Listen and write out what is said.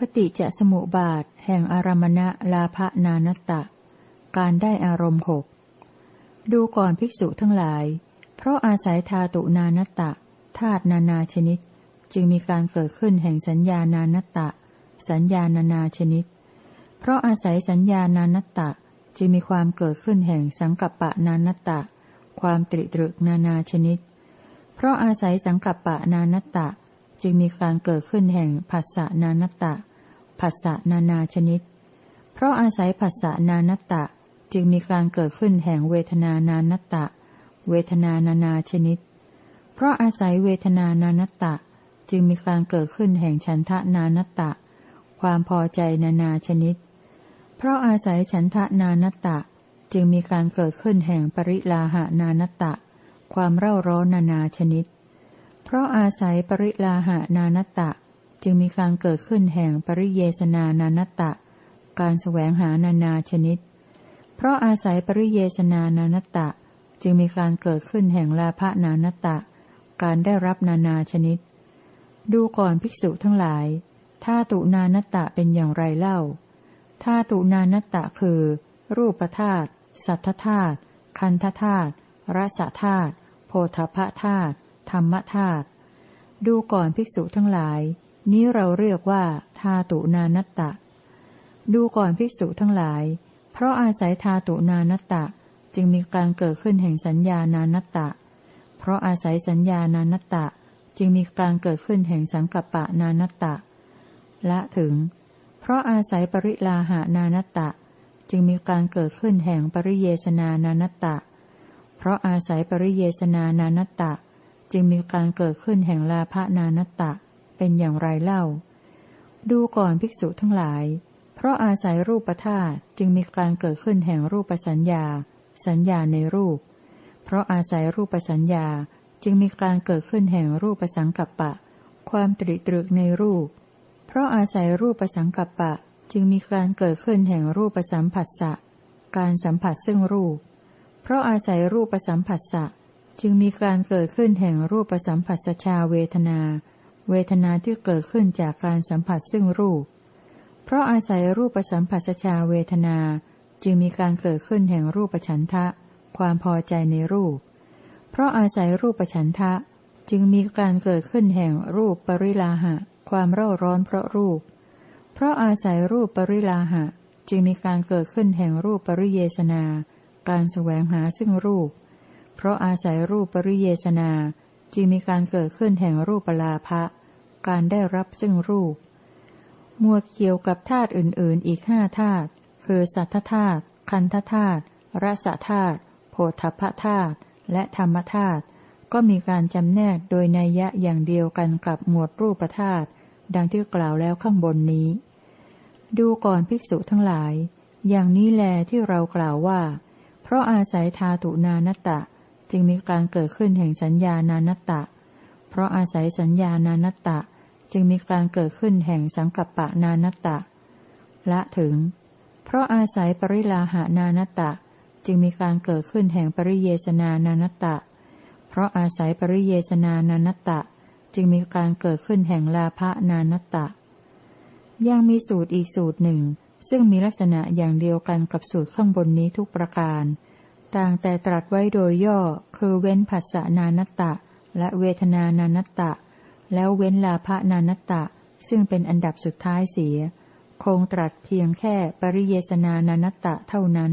ปฏิจจสมุปบาท แห่งอารมณะลาภนานตะ การได้อารมณ์หกดูก่อนภิกษุทั้งหลาย เพราะอาศัยธาตุนานตะธาตุนานาชนิด จึงมีการเกิดขึ้นแห่งสัญญานานตะ สัญญานานาชนิด เพราะอาศัยสัญญานานตะ จึงมีความเกิดขึ้นแห่งสังกัปปะนานตะ ความตริตรึกนานาชนิด เพราะอาศัยสังกัปปะนานตะ จึงมีการเกิดขึ้นแห่งผัสสะนานตะ ผัสสะนานาชนิด เพราะอาศัยผัสสะนานัตตะจึงมีการเกิดขึ้นแห่งเวทนานานตะ เวทนานานาชนิด เพราะอาศัยเวทนานานตะ จึงมีการเกิดขึ้นแห่งฉันทะนานัตตะ ความพอใจนานาชนิด เพราะอาศัยฉันทะนานัตตะ จึงมีการเกิดขึ้นแห่งปริลาหานานัตตะ ความเร่าร้อนนานาชนิด เพราะอาศัยปริลาหานานัตตะ จึงมีการเกิดขึ้นแห่งปริเยสนานานตะ การแสวงหานานาชนิด เพราะอาศัยปริเยสนานานตะ จึงมีการเกิดขึ้นแห่งลาภนานตะ การได้รับนานาชนิด ดูก่อนภิกษุทั้งหลายธาตุนานัตะเป็นอย่างไรเล่าธาตุนานัตะคือ รูปธาตุสัทธธาตุคันธธาตุรสธาตุโพธพธาตุธรรมธาตุดูก่อนภิกษุทั้งหลาย นี้เราเรียกว่าธาตุนานัตตะ ดูก่อนภิกษุทั้งหลาย เพราะอาศัยธาตุนานัตตะ จึงมีการเกิดขึ้นแห่งสัญญานานัตตะ เพราะอาศัยสัญญานานัตตะ จึงมีการเกิดขึ้นแห่งสังกัปปะนานัตตะ ละถึง เพราะอาศัยปริลาหานานัตตะ จึงมีการเกิดขึ้นแห่งปริเยสนานานตะ เพราะอาศัยปริเยสนานานตะ จึงมีการเกิดขึ้นแห่งลาภนานัตะ เป็นอย่างไรเล่า ดูก่อนภิกษุทั้งหลาย เพราะอาศัยรูปธาตุจึงมีการเกิดขึ้นแห่งรูปสัญญา สัญญาในรูป เพราะอาศัยรูปสัญญาจึงมีการเกิดขึ้นแห่งรูปสังกัปปะ ความตริตรึกในรูป เพราะอาศัยรูปสังกัปปะจึงมีการเกิดขึ้นแห่งรูปสัมผัสสะ การสัมผัสซึ่งรูป เพราะอาศัยรูปสัมผัสสะ จึงมีการเกิดขึ้นแห่งรูปสัมผัสชาเวทนา เวทนาที่เกิดขึ้นจากการสัมผัสซึ่งรูป เพราะอาศัยรูปสัมผัสชาเวทนา จึงมีการเกิดขึ้นแห่งรูปฉันทะ ความพอใจในรูป เพราะอาศัยรูปฉันทะ จึงมีการเกิดขึ้นแห่งรูปปริลาหะ ความเร่าร้อนเพราะรูป เพราะอาศัยรูปปริลาหะ จึงมีการเกิดขึ้นแห่งรูปปริเยสนา การแสวงหาซึ่งรูป เพราะอาศัยรูปปริเยสนา จึงมีการเกิดขึ้นแห่งรูปลาภะการได้รับซึ่งรูป หมวดเกี่ยวกับธาตุอื่น ๆ อีกห้าธาตุคือสัทธธาตุคันธธาตุรสธาตุโพธพธาตุและธรรมธาตุก็มีการจำแนกโดยนัยยะอย่างเดียวกันกับหมวดรูปธาตุดังที่กล่าวแล้วข้างบนนี้ ดูก่อนภิกษุทั้งหลาย อย่างนี้แลที่เรากล่าวว่า เพราะอาศัยธาตุนานตะ จึงมีการเกิดขึ้นแห่งสัญญานานัตตะ เพราะอาศัยสัญญานานัตตะ จึงมีการเกิดขึ้นแห่งสังกัปปะนานัตตะ ละถึง เพราะอาศัยปริลาหานานัตตะ จึงมีการเกิดขึ้นแห่งปริเยสนานานตะ เพราะอาศัยปริเยสนานานตะ จึงมีการเกิดขึ้นแห่งลาภนานัตตะ ยังมีสูตรอีกสูตรหนึ่ง ซึ่งมีลักษณะอย่างเดียวกันกับสูตรข้างบนนี้ทุกประการ ต่างแต่ตรัสไว้โดยย่อ คือเว้นผัสสะนานัตตะ และเวทนานานตตะ แล้วเว้นลาภนานตตะ ซึ่งเป็นอันดับสุดท้ายเสีย คงตรัสเพียงแค่ปริเยสนานานัตะเท่านั้น